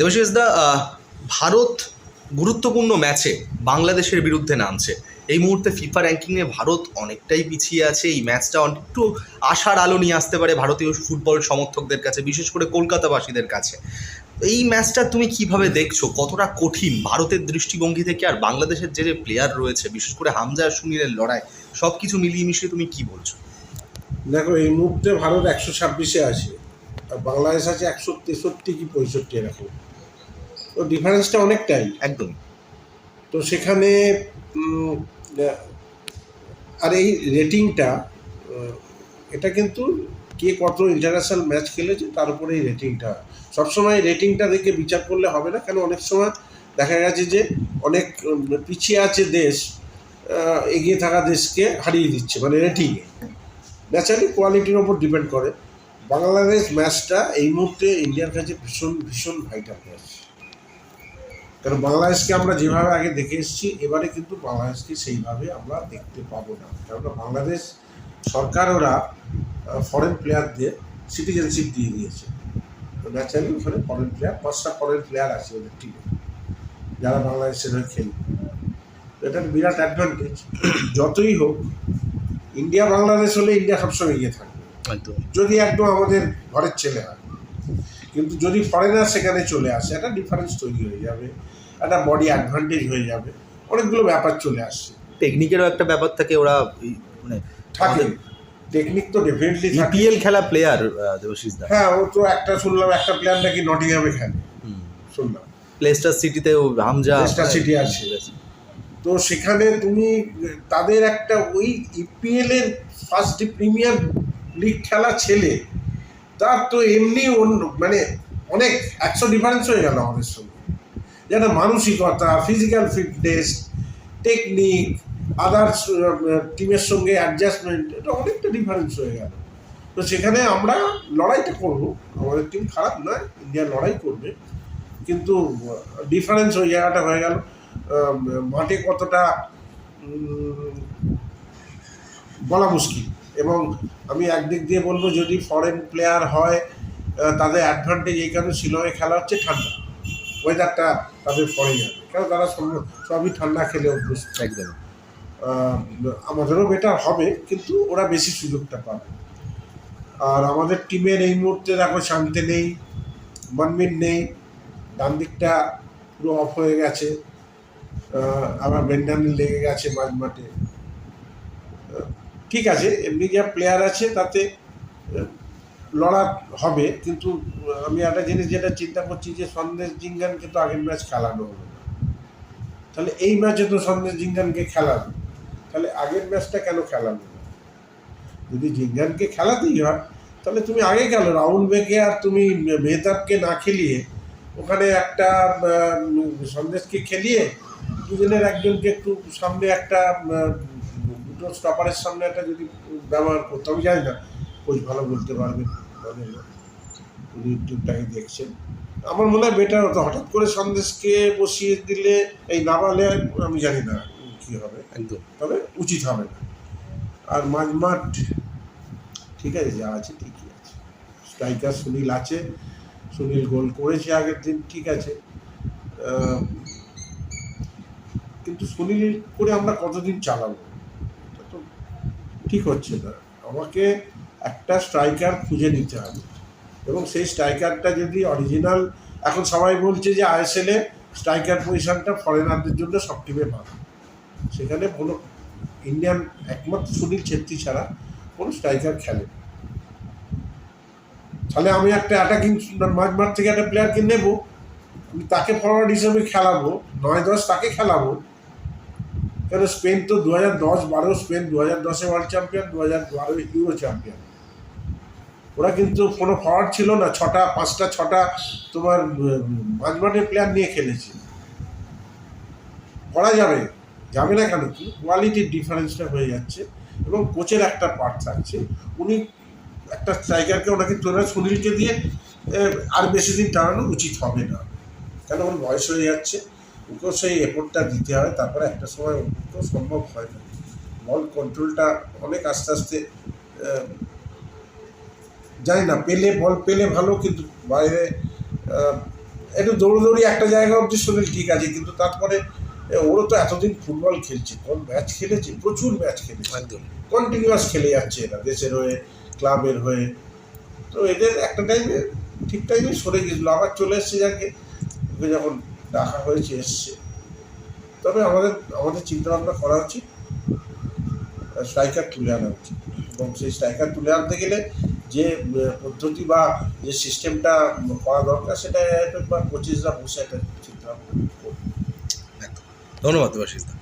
দেবাশিস দা ভারত গুরুত্বপূর্ণ ম্যাচে বাংলাদেশের বিরুদ্ধে নামছে। এই মুহূর্তে ফিফা র্যাঙ্কিংয়ে ভারত অনেকটাই পিছিয়ে আছে। এই ম্যাচটা একটু আশার আলো নিয়ে আসতে পারে ভারতীয় ফুটবল সমর্থকদের কাছে, বিশেষ করে কলকাতাবাসীদের কাছে। এই ম্যাচটা তুমি কীভাবে দেখছ? কতটা কঠিন? ভারতের দৃষ্টিভঙ্গি থেকে আর বাংলাদেশের যে যে প্লেয়ার রয়েছে, বিশেষ করে হামজা আর সুনীলের লড়াই সব কিছু মিলিয়ে মিশিয়ে তুমি কি বলছো? দেখো, এই মুহূর্তে ভারত একশো ছাব্বিশে আছে, আর বাংলাদেশ আছে একশো তেষট্টি কি পঁয়ষট্টি, এরকম। তো ডিফারেন্সটা অনেকটাই। একদম। তো সেখানে আর এই রেটিংটা এটা কিন্তু কে কত ইন্টারন্যাশনাল ম্যাচ খেলেছে তার উপরে এই রেটিংটা সবসময় রেটিংটা দেখে বিচার করলে হবে না কেন অনেক সময় দেখা গেছে যে অনেক পিছিয়ে আছে দেশ এগিয়ে থাকা দেশকে হারিয়ে দিচ্ছে মানে রেটিংয়ে ন্যাচারালি কোয়ালিটির ওপর ডিপেন্ড করে। বাংলাদেশ ম্যাচটা এই মুহূর্তে ইন্ডিয়ার কাছে ভীষণ ভীষণ ভাইটাল ম্যাচ কারণ বাংলাদেশকে আমরা যেভাবে আগে দেখে এসেছি এবারে কিন্তু বাংলাদেশকে সেইভাবে আমরা দেখতে পাবো না। কেননা বাংলাদেশ সরকার ওরা ফরেন প্লেয়ারদের সিটিজেনশিপ দিয়ে দিয়েছে। তো ন্যাচারালি ওখানে ফরেন প্লেয়ার পাঁচটা ফরেন প্লেয়ার আছে ওদের টিমে যারা বাংলাদেশের হয়ে খেলবে। তো এটা একটা বিরাট অ্যাডভান্টেজ যতই হোক ইন্ডিয়া বাংলাদেশ হলে ইন্ডিয়া সবসময় এগিয়ে থাকবে। যদি একদম আমাদের ঘরের ছেলে হয়। কিন্তু যদি ফরেনার সেখানে চলে আসে একটা ডিফারেন্স তৈরি হয়ে যাবে একটা বডি অ্যাডভান্টেজ হয়ে যাবে অনেকগুলো ব্যাপার চলে আসছে। টেকনিকেরও একটা ব্যাপার থাকে ওরা মানে থাকে। টেকনিক তো ডেফিনেটলি থাকে। ইপিএল খেলা প্লেয়ার দেবশিস দা। হ্যাঁ ও তো একটা শুনলাম একটা প্লেয়ার নাকি নটিংহামে খেলে। শুনলাম। প্লেস্টার সিটিতে ও হামজা Leicester City আছে। তো সেখানে তুমি তাদের একটা ওই ইপিএল এর ফার্স্ট প্রিমিয়ার লিগ খেলা ছেলে তার তো এমনি অন্য মানে অনেক, একশো ডিফারেন্স হয়ে গেল আমাদের সঙ্গে। যেটা মানসিকতা ফিজিক্যাল ফিটনেস টেকনিক আদার্স টিমের সঙ্গে অ্যাডজাস্টমেন্ট এটা অনেকটা ডিফারেন্স হয়ে গেল। তো সেখানে আমরা লড়াইটা করব। আমাদের টিম খারাপ নয় ইন্ডিয়া লড়াই করবে। কিন্তু ডিফারেন্স ওই জায়গাটা হয়ে গেল। মাঠে কতটা বলা মুশকিল। এবং আমি একদিক দিয়ে বলব যদি ফরেন প্লেয়ার হয় তাদের অ্যাডভান্টেজ এই কারণে শিলংয়ে খেলা হচ্ছে ঠান্ডা। ওয়েদারটা তাদের ফরে যাবে কেন? তারা সব- সবই ঠান্ডা খেলে অভ্যস্ত। একদম। আমাদেরও বেটার হবে কিন্তু ওরা বেশি সুযোগটা পাবে। আর আমাদের টিমের এই মুহূর্তে দেখো শান্তি নেই মনমিন নেই ডান দিকটা পুরো অফ হয়ে গেছে। আবার বেন্ডামিল লেগে গেছে মাঝ মাঠে। ঠিক আছে, এমনি যা প্লেয়ার আছে তাতে লড়া হবে, কিন্তু আমি একটা জিনিস যেটা চিন্তা করছি যে সন্দেশ জিঙ্গানকে তো আগের ম্যাচ খেলানো হলো না তাহলে এই ম্যাচে তো সন্দেশ জিঙ্গানকে খেলানো তাহলে আগের ম্যাচটা কেন খেলানো? যদি জিঙ্গানকে খেলাতেই হয়, তাহলে তুমি আগে গেল রাউন্ড বেগে আর তুমি মেহতাবকে না খেলিয়ে, ওখানে একটা সন্দেশকে খেলিয়ে, দুজনের একজনকে একটু সামনে একটা দুটো স্টপারের সামনে একটা যদি ব্যবহার করতে আমি জানি না কোচ ভালো বলতে পারবেন মানে উনি ইউটিউবটাকে দেখছেন। আমার মনে হয় বেটার হতো। হঠাৎ করে সন্দেশকে বসিয়ে দিলে এই নামালে আমি জানি না কী হবে। একদম। তবে উচিত হবে না। আর মাঝমাঠ ঠিক আছে যা আছে ঠিকই আছে। স্ট্রাইকার সুনীল আছে। সুনীল গোল করেছে আগের দিন ঠিক আছে। কিন্তু সুনীল করে আমরা কতদিন চালাবো? ঠিক হচ্ছে না আমাকে একটা স্ট্রাইকার খুঁজে নিতে হবে। এবং সেই স্ট্রাইকারটা যদি অরিজিনাল, এখন সবাই বলছে যে আইএসএলে স্ট্রাইকার পজিশনটা ফরেনারদের জন্য সব টিমে ভালো। সেখানে কোনো ইন্ডিয়ান, একমাত্র সুনীল ছেত্রী ছাড়া কোনো স্ট্রাইকার খেলে তাহলে আমি একটা অ্যাটাকিং মাঝ মাঠ থেকে একটা প্লেয়ারকে নেব, আমি তাকে ফরওয়ার্ড হিসেবে খেলাবো, নয় দশ তাকে খেলাবো কেন স্পেন তো দু হাজার দশ, বারো স্পেন দু হাজার দশে ওয়ার্ল্ড চ্যাম্পিয়ন দু হাজার বারো ইউরো চ্যাম্পিয়ন ওরা কিন্তু কোনো ফরওয়ার্ড ছিল না, ছটা, পাঁচটা, ছটা তোমার মাঝ মাঠের প্লেয়ার নিয়ে খেলেছে। করা যাবে যাবে না কেন কি? কোয়ালিটির ডিফারেন্সটা হয়ে যাচ্ছে এবং কোচের একটা পার্ট থাকছে। উনি একটা স্ট্রাইকারকে ওনাকে তোরা সুনীলকে দিয়ে আর বেশি দিন টানানো উচিত হবে না। কেন? ওর বয়স হয়ে যাচ্ছে। ওকেও সেই এফোর্টটা দিতে হয় তারপরে একটা সময় ওকেও সম্ভব হয় না। বল কন্ট্রোলটা অনেক আস্তে আস্তে জানি না পেলে বল পেলে ভালো কিন্তু বাইরে একটু দৌড়দৌড়ি একটা জায়গা অবধি শরীর ঠিক আছে কিন্তু তারপরে ওরও তো এতদিন ফুটবল খেলছে কোন ম্যাচ খেলেছে প্রচুর ম্যাচ খেলেছে। একদম। কন্টিনিউয়াস খেলে যাচ্ছে এরা দেশের হয়ে ক্লাবের হয়ে। তো এদের একটা টাইমে ঠিক টাইমে সরে গেছিল আবার চলে এসছে যাকে ওকে যখন ডাকা হয়েছে, এসছে। তবে আমাদের আমাদের চিন্তা ভাবনা করা উচিত স্ট্রাইকার তুলে আনা উচিত। এবং সেই স্ট্রাইকার তুলে আনতে গেলে যে পদ্ধতি বা যে সিস্টেমটা করা দরকার, সেটা কোচেসরা বসে একটা চিন্তা ভাবনা করবে ধন্যবাদ দেবাশিস দা।